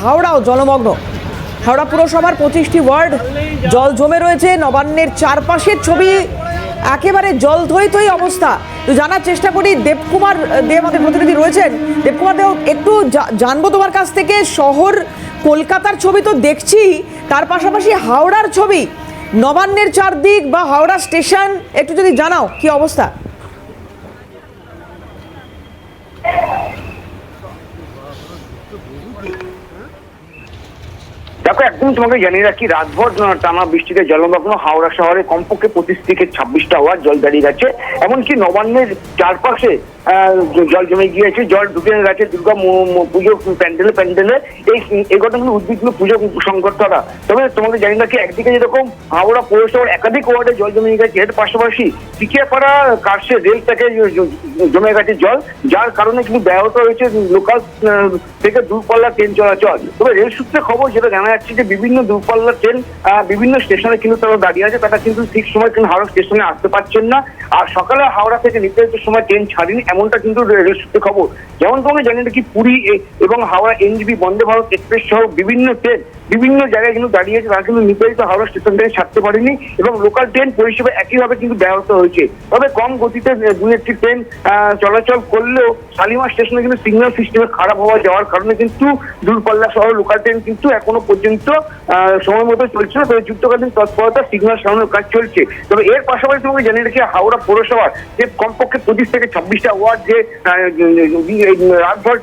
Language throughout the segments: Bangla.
হাওড়াও জলমগ্ন। হাওড়া পুরসভার পঁচিশটি ওয়ার্ড, জল জমে রয়েছে, নবান্নের চারপাশের ছবি একেবারে জল থই থই অবস্থা। তো জানার চেষ্টা করি, দেবকুমার দে আমাদের প্রতিনিধি রয়েছেন। দেবকুমার দেও একটু জানব তোমার কাছ থেকে, শহর কলকাতার ছবি তো দেখছি, তার পাশাপাশি হাওড়ার ছবি, নবান্নের চারদিক বা হাওড়া স্টেশন, একটু যদি জানাও, কি অবস্থা? 그 뭐고 그? 응? দেখো, একদম তোমাকে জানিয়ে রাখি, রাতভর টানা বৃষ্টিতে জলমগ্ন হাওড়া শহরে কমপক্ষে পঁচিশ থেকে ছাব্বিশটা ওয়ার্ড জল দাঁড়িয়ে গেছে। এমনকি নবান্নের চারপাশে জল জমে গিয়েছে, জল ঢুকে গেছে, দুর্গা পুজো প্যান্ডেলে প্যান্ডেলে। এই এই ঘটনাগুলো উদ্বিগ্ন পুজো সংকট করা তবে তোমাকে জানি রাখি, একদিকে যেরকম হাওড়া পৌরসভার একাধিক ওয়ার্ডে জল জমে গেছে, এর পাশাপাশি টিকিয়াপাড়া কার্সে রেল থেকে জমে গেছে জল, যার কারণে কিন্তু ব্যাহত হয়েছে লোকাল থেকে দূরপাল্লা ট্রেন চলাচল। তবে রেল সূত্রে খবর, যেটা জানা যাচ্ছে যে বিভিন্ন দূরপাল্লার ট্রেন বিভিন্ন স্টেশনে কিন্তু তারা দাঁড়িয়ে আছে। তারা কিন্তু ঠিক সময় কিন্তু হাওড়া স্টেশনে আসতে পারছেন না। আর সকালে হাওড়া থেকে নির্ধারিত সময় ট্রেন ছাড়েনি, এমনটা কিন্তু সূত্রে খবর। যেমন তোমরা জানি নাকি পুরী এবং হাওড়া এনজিবি, বন্দে ভারত এক্সপ্রেস সহ বিভিন্ন ট্রেন বিভিন্ন জায়গায় কিন্তু দাঁড়িয়েছে তারা কিন্তু নির্ধারিত হাওড়া স্টেশন থেকে ছাড়তে পারেনি এবং লোকাল ট্রেন পরিষেবা একইভাবে কিন্তু ব্যাহত হয়েছে। তবে কম গতিতে দু একটি ট্রেন চলাচল করলেও শালিমার স্টেশনে কিন্তু সিগন্যাল সিস্টেমে খারাপ হওয়া যাওয়ার কারণে কিন্তু দূরপাল্লা সহ লোকাল ট্রেন কিন্তু এখনও পর্যন্ত আহ, সময় মতো চলছে না তবে যুক্তকালীন তৎপরতা সিগন্যাল সারানোর কাজ চলছে। তবে এর পাশাপাশি তোমাকে জানিয়ে রেখে হাওড়া পৌরসভার যে কমপক্ষে পঁচিশ থেকে ছাব্বিশটা ওয়ার্ড যে রাতভর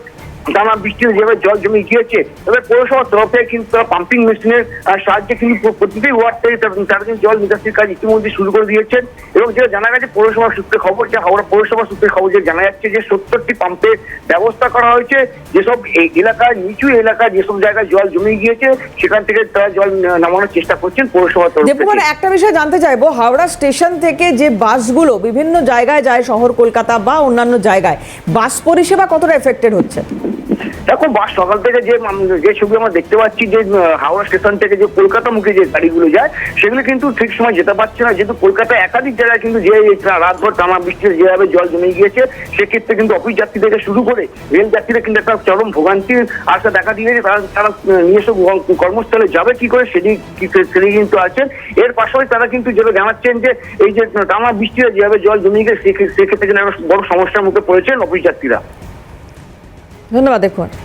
টানা বৃষ্টিতে যেভাবে জল জমে গিয়েছে। তবে পৌরসভার তরফে কিন্তু তারা পাম্পিং মেশিনের সাহায্যে কিন্তু প্রতিটি ওয়ার্ড থেকে তারা- কিন্তু জল নিকাশির কাজ ইতিমধ্যে শুরু করে দিয়েছেন। এবং যেটা জানা গেছে পৌরসভার সূত্রে খবর যে হাওড়া পৌরসভার সূত্রে খবর যে জানা যাচ্ছে যে সত্তরটি পাম্পের ব্যবস্থা করা হয়েছে। যেসব এই এলাকায় নিচু এলাকায় যেসব জায়গায় জল জমে গিয়েছে সেখান থেকে তারা জল নামানোর চেষ্টা করছেন পৌরসভার তরফ একটা বিষয় জানতে চাইব। হাওড়া স্টেশন থেকে যে বাসগুলো বিভিন্ন জায়গায় যায় শহর কলকাতা বা অন্যান্য জায়গায় বাস পরিষেবা কতটা এফেক্টেড হচ্ছে? দেখো বাস সকাল থেকে যে যে ছবি আমরা দেখতে পাচ্ছি যে হাওড়া স্টেশন থেকে যে কলকাতা মুখে যে গাড়িগুলো যায়, সেগুলো কিন্তু ঠিক সময় যেতে পারছে না। যেহেতু কলকাতা একাধিক জায়গায় কিন্তু যে রাতভর টানা বৃষ্টিতে যেভাবে জল জমে গিয়েছে, সেক্ষেত্রে কিন্তু অফিস যাত্রী থেকে শুরু করে রেল যাত্রীরা কিন্তু একটা চরম ভোগান্তির আশা দেখা দিয়েছে তারা তারা নিজস্ব কর্মস্থলে যাবে কি করে সেদিক সেদিকে কিন্তু আছেন এর পাশাপাশি তারা কিন্তু যেটা জানাচ্ছেন যে, এই যে টানা বৃষ্টিতে যেভাবে জল জমে গিয়েছে সেক্ষেত্রে কিন্তু একটা বড় সমস্যার মুখে পড়েছেন অফিস যাত্রীরা। ধন্যবাদ দেবকুমার